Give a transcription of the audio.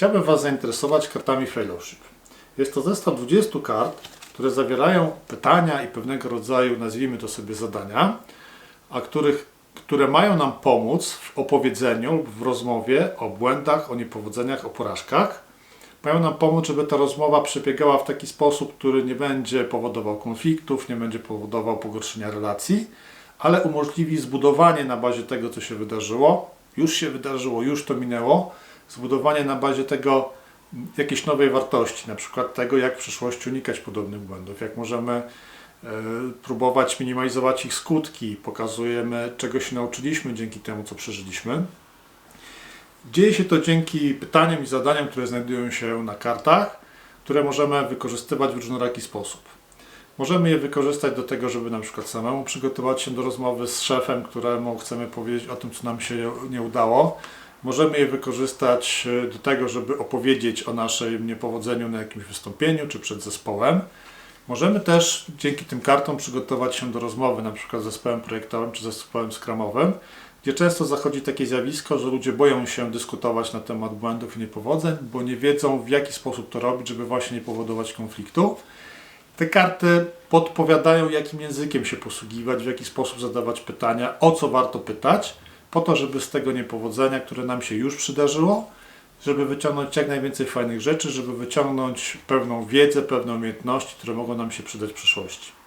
Chciałbym Was zainteresować kartami Fellowship. Jest to zestaw 20 kart, które zawierają pytania i pewnego rodzaju, nazwijmy to sobie, zadania, a których, które mają nam pomóc w opowiedzeniu lub w rozmowie o błędach, o niepowodzeniach, o porażkach. Mają nam pomóc, żeby ta rozmowa przebiegała w taki sposób, który nie będzie powodował konfliktów, nie będzie powodował pogorszenia relacji, ale umożliwi zbudowanie na bazie tego, co się wydarzyło, już się wydarzyło, już to minęło, zbudowanie na bazie tego jakiejś nowej wartości, na przykład tego, jak w przyszłości unikać podobnych błędów, jak możemy e, próbować minimalizować ich skutki, pokazujemy, czego się nauczyliśmy dzięki temu, co przeżyliśmy. Dzieje się to dzięki pytaniom i zadaniom, które znajdują się na kartach, które możemy wykorzystywać w różnoraki sposób. Możemy je wykorzystać do tego, żeby na przykład samemu przygotować się do rozmowy z szefem, któremu chcemy powiedzieć o tym, co nam się nie udało. Możemy je wykorzystać e, do tego, żeby opowiedzieć o naszym niepowodzeniu na jakimś wystąpieniu czy przed zespołem. Możemy też dzięki tym kartom przygotować się do rozmowy, na przykład z zespołem projektowym czy zespołem skramowym, gdzie często zachodzi takie zjawisko, że ludzie boją się dyskutować na temat błędów i niepowodzeń, bo nie wiedzą w jaki sposób to robić, żeby właśnie nie powodować konfliktu. Te karty podpowiadają, jakim językiem się posługiwać, w jaki sposób zadawać pytania, o co warto pytać, po to, żeby z tego niepowodzenia, które nam się już przydarzyło, żeby wyciągnąć jak najwięcej fajnych rzeczy, żeby wyciągnąć pewną wiedzę, pewne umiejętności, które mogą nam się przydać w przyszłości.